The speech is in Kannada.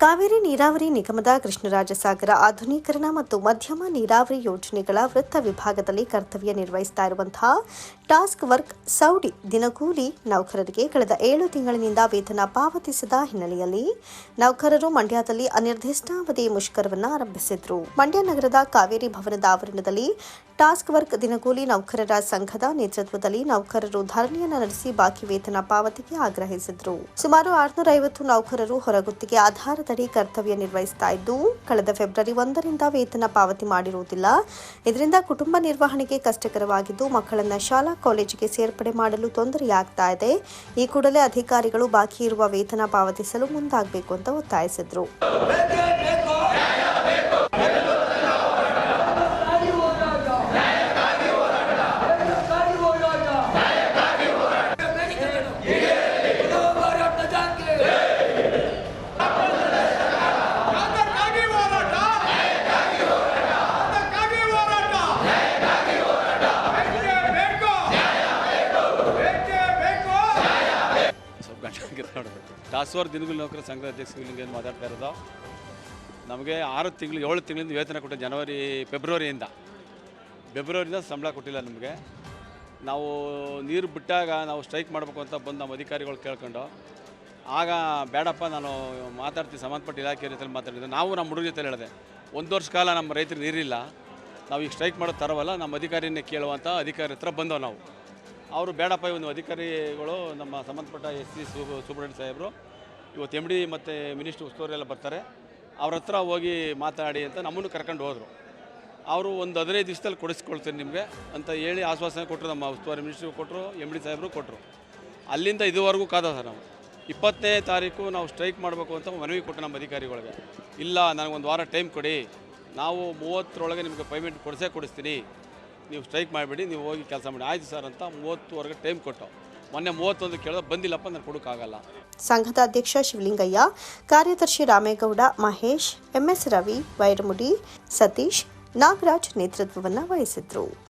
ಕಾವೇರಿ ನೀರಾವರಿ ನಿಗಮದ ಕೃಷ್ಣರಾಜಸಾಗರ ಆಧುನೀಕರಣ ಮತ್ತು ಮಧ್ಯಮ ನೀರಾವರಿ ಯೋಜನೆಗಳ ವೃತ್ತ ವಿಭಾಗದಲ್ಲಿ ಕರ್ತವ್ಯ ನಿರ್ವಹಿಸ್ತಾ ಇರುವಂತಹ ಟಾಸ್ಕ್ ವರ್ಕ್ ಸೌಡಿ ದಿನಗೂಲಿ ನೌಕರರಿಗೆ ಕಳೆದ ಏಳು ತಿಂಗಳಿನಿಂದ ವೇತನ ಪಾವತಿಸದ ಹಿನ್ನೆಲೆಯಲ್ಲಿ ನೌಕರರು ಮಂಡ್ಯದಲ್ಲಿ ಅನಿರ್ದಿಷ್ಟಾವಧಿ ಮುಷ್ಕರವನ್ನು ಆರಂಭಿಸಿದ್ರು. ಮಂಡ್ಯ ನಗರದ ಕಾವೇರಿ ಭವನದ ಆವರಣದಲ್ಲಿ ಟಾಸ್ಕ್ ವರ್ಕ್ ದಿನಗೂಲಿ ನೌಕರರ ಸಂಘದ ನೇತೃತ್ವದಲ್ಲಿ ನೌಕರರು ಧರಣಿಯನ್ನು ನಡೆಸಿ ಬಾಕಿ ವೇತನ ಪಾವತಿಗೆ ಆಗ್ರಹಿಸಿದ್ರು. ಸುಮಾರು ಆರುನೂರ ಐವತ್ತು ನೌಕರರು ಹೊರಗುತ್ತಿಗೆ ಆಧಾರದಡಿ ಕರ್ತವ್ಯ ನಿರ್ವಹಿಸ್ತಾ ಇದ್ದು, ಕಳೆದ ಫೆಬ್ರವರಿ ಒಂದರಿಂದ ವೇತನ ಪಾವತಿ ಮಾಡಿರುವುದಿಲ್ಲ. ಇದರಿಂದ ಕುಟುಂಬ ನಿರ್ವಹಣೆಗೆ ಕಷ್ಟಕರವಾಗಿದ್ದು, ಮಕ್ಕಳನ್ನ ಶಾಲಾ ಕಾಲೇಜಿಗೆ ಸೇರ್ಪಡೆ ಮಾಡಲು ತೊಂದರೆಯಾಗ್ತಾ ಇದೆ. ಈ ಕೂಡಲೇ ಅಧಿಕಾರಿಗಳು ಬಾಕಿ ಇರುವ ವೇತನ ಪಾವತಿಸಲು ಮುಂದಾಗಬೇಕು ಅಂತ ಒತ್ತಾಯಿಸಿದ್ರು ಅದಕ್ಕಾಗಿ ಹೋರಾಟ ಅದಕ್ಕಾಗಿ ಹೋರಾಟ ಬೇಕೇ ಬೇಕು ಬೇಕೇ ಬೇಕು ನೋಡೋದು ದಾಸವಾರ ದಿನಗಳ ನೌಕರ ಸಂಘದ ಅಧ್ಯಕ್ಷ ಏನು ಮಾತಾಡ್ತಾ ಇರೋದು. ನಮಗೆ ಆರು ತಿಂಗಳು, ಏಳು ತಿಂಗಳಿಂದ ವೇತನ ಕೊಟ್ಟೆ ಜನವರಿ, ಫೆಬ್ರವರಿಯಿಂದ. ಫೆಬ್ರವರಿಯಿಂದ ಸಂಬಳ ಕೊಟ್ಟಿಲ್ಲ ನಮಗೆ. ನಾವು ನೀರು ಬಿಟ್ಟಾಗ ನಾವು ಸ್ಟ್ರೈಕ್ ಮಾಡಬೇಕು ಅಂತ ಬಂದು ನಮ್ಮ ಅಧಿಕಾರಿಗಳು ಕೇಳ್ಕೊಂಡು, ಆಗ ಬೇಡಪ್ಪ ನಾನು ಮಾತಾಡ್ತೀನಿ ಸಂಬಂಧಪಟ್ಟ ಇಲಾಖೆ ಜೊತೆಲಿ ಮಾತಾಡಿದ್ದೆ. ನಾವು ನಮ್ಮ ಹುಡುಗ ಜೊತೆ ಹೇಳಿದೆ, ಒಂದು ವರ್ಷ ಕಾಲ ನಮ್ಮ ರೈತರಿಗೆ ನೀರಿಲ್ಲ, ನಾವು ಈಗ ಸ್ಟ್ರೈಕ್ ಮಾಡೋದು ತರವಲ್ಲ ನಮ್ಮ ಅಧಿಕಾರಿನೇ ಕೇಳುವಂಥ ಅಧಿಕಾರಿ ಹತ್ರ ಬಂದವು ನಾವು. ಅವರು ಬೇಡಪ್ಪ ಒಂದು ಅಧಿಕಾರಿಗಳು, ನಮ್ಮ ಸಂಬಂಧಪಟ್ಟ ಎಸ್ ಸಿ ಸುಬ್ರಹ್ಮಣ್ಯ ಸಾಹೇಬರು. ಇವತ್ತು ಎಂ ಡಿ ಮತ್ತು ಮಿನಿಸ್ಟ್ರ್ ಉಸ್ತುವಾರಿ ಎಲ್ಲ ಬರ್ತಾರೆ. ಅವ್ರ ಹತ್ರ ಹೋಗಿ ಮಾತಾಡಿ ಅಂತ ನಮ್ಮನ್ನು ಕರ್ಕೊಂಡು ಹೋದರು. ಅವರು ಒಂದು ಹದಿನೈದು ದಿವಸದಲ್ಲಿ ಕೊಡಿಸ್ಕೊಳ್ತೀನಿ ನಿಮಗೆ ಅಂತ ಹೇಳಿ ಆಶ್ವಾಸನೆ ಕೊಟ್ಟರು ನಮ್ಮ ಉಸ್ತುವಾರಿ ಮಿನಿಸ್ಟ್ರು ಕೊಟ್ಟರು ಎಂ ಡಿ ಸಾಹೇಬರು ಕೊಟ್ಟರು ಅಲ್ಲಿಂದ ಇದುವರೆಗೂ ಕಾದ ಸರ್ ನಾವು. ಇಪ್ಪತ್ತನೇ ತಾರೀಕು ನಾವು ಸ್ಟ್ರೈಕ್ ಮಾಡಬೇಕು ಅಂತ ಮನವಿ ಕೊಟ್ಟು ನಮ್ಮ ಅಧಿಕಾರಿಗಳಿಗೆ. ಇಲ್ಲ, ನನಗೊಂದು ವಾರ ಟೈಮ್ ಕೊಡಿ. ನಾವು ಮೂವತ್ತರೊಳಗೆ ನಿಮಗೆ ಪೇಮೆಂಟ್ ಕೊಡಿಸೇ ಕೊಡಿಸ್ತೀನಿ. ನೀವು ಸ್ಟ್ರೈಕ್ ಮಾಡಿಬಿಡಿ, ನೀವು ಹೋಗಿ ಕೆಲಸ ಮಾಡಿ. ಆಯ್ತು ಸರ್ ಅಂತ ಮೂವತ್ತುವರೆಗೆ ಟೈಮ್ ಕೊಟ್ಟು. ಮೊನ್ನೆ ಮೂವತ್ತೊಂದು ಕೇಳಿದ್ರೆ ಬಂದಿಲ್ಲಪ್ಪ, ನಾನು ಕೊಡೋಕ್ಕಾಗಲ್ಲ ಸಂಘದ ಅಧ್ಯಕ್ಷ ಶಿವಲಿಂಗಯ್ಯ, ಕಾರ್ಯದರ್ಶಿ ರಾಮೇಗೌಡ, ಮಹೇಶ್, ಎಂಎಸ್ ರವಿ, ವೈರಮುಡಿ, ಸತೀಶ್, ನಾಗರಾಜ್ ನೇತೃತ್ವವನ್ನು ವಹಿಸಿದ್ರು.